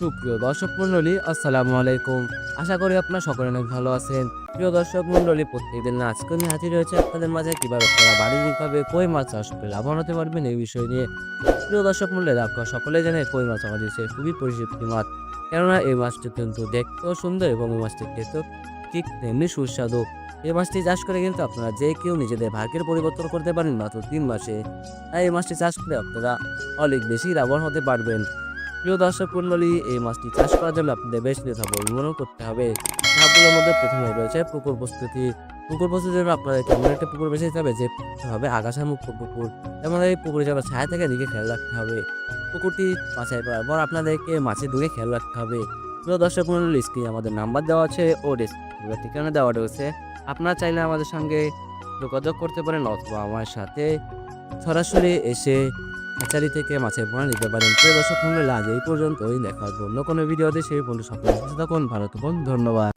সুপ্রিয় দর্শক মণ্ডলী, আসসালামু আলাইকুম। আশা করি আপনারা সকলে অনেক ভালো আছেন। প্রিয় দর্শক মণ্ডলী, প্রত্যেকদিন আজকে আমি হাজির হয়েছে আপনাদের মাঝে কীভাবে আপনারা বাণিজ্যিকভাবে কই মাছ চাষ করে লাভবান হতে পারবেন এই বিষয় নিয়ে। প্রিয় দর্শক মণ্ডলী, আপনারা সকলে জানেন কই মাছ আমাদের দেশে খুবই পরিচিত মাছ। কেননা এই মাছটি কিন্তু দেখতেও সুন্দর এবং এই মাছটি খেতেও ঠিক তেমনি সুস্বাদু। এই মাছটি চাষ করে কিন্তু আপনারা যে কেউ নিজেদের ভাগ্যের পরিবর্তন করতে পারেন মাত্র তিন মাসে। তাই এই মাছটি চাষ করে আপনারা অনেক বেশি লাভবান হতে পারবেন। প্রিয় দর্শক মণ্ডলী এই মাছটি চাষ করার জন্য আপনাদের বেশ ধাপ অবলম্বন করতে হবে। ধাপগুলোর মধ্যে প্রথমে রয়েছে পুকুর প্রস্তুতি। পুকুর প্রস্তুতির জন্য আপনাদের কেমন একটা পুকুর বেছে নিতে হবে? যে হবে আগাছা মুক্ত পুকুর। যেমন এই পুকুরে যাবে ছায়া থেকে দিকে খেয়াল রাখতে হবে। পুকুরটি বাছাই করার পর আপনাদেরকে মাছের দিকে খেয়াল রাখতে হবে। প্রিয় দর্শক মণ্ডলী স্ক্রিনে আমাদের নাম্বার দেওয়া আছে ও ডিসক্রিপশনে ঠিকানা দেওয়া রয়েছে। আপনারা চাইলে আমাদের সঙ্গে যোগাযোগ করতে পারেন অথবা আমার সাথে সরাসরি এসে হ্যাচারি থেকে মাছের পোনা নিতে পারেন। প্রিয় দর্শক মূল্য আজ এই পর্যন্তই। দেখা হবে অন্য কোনো ভিডিওতে। সেই বন্ধু সকলে থাকুন, ভালো থাকুন, ধন্যবাদ।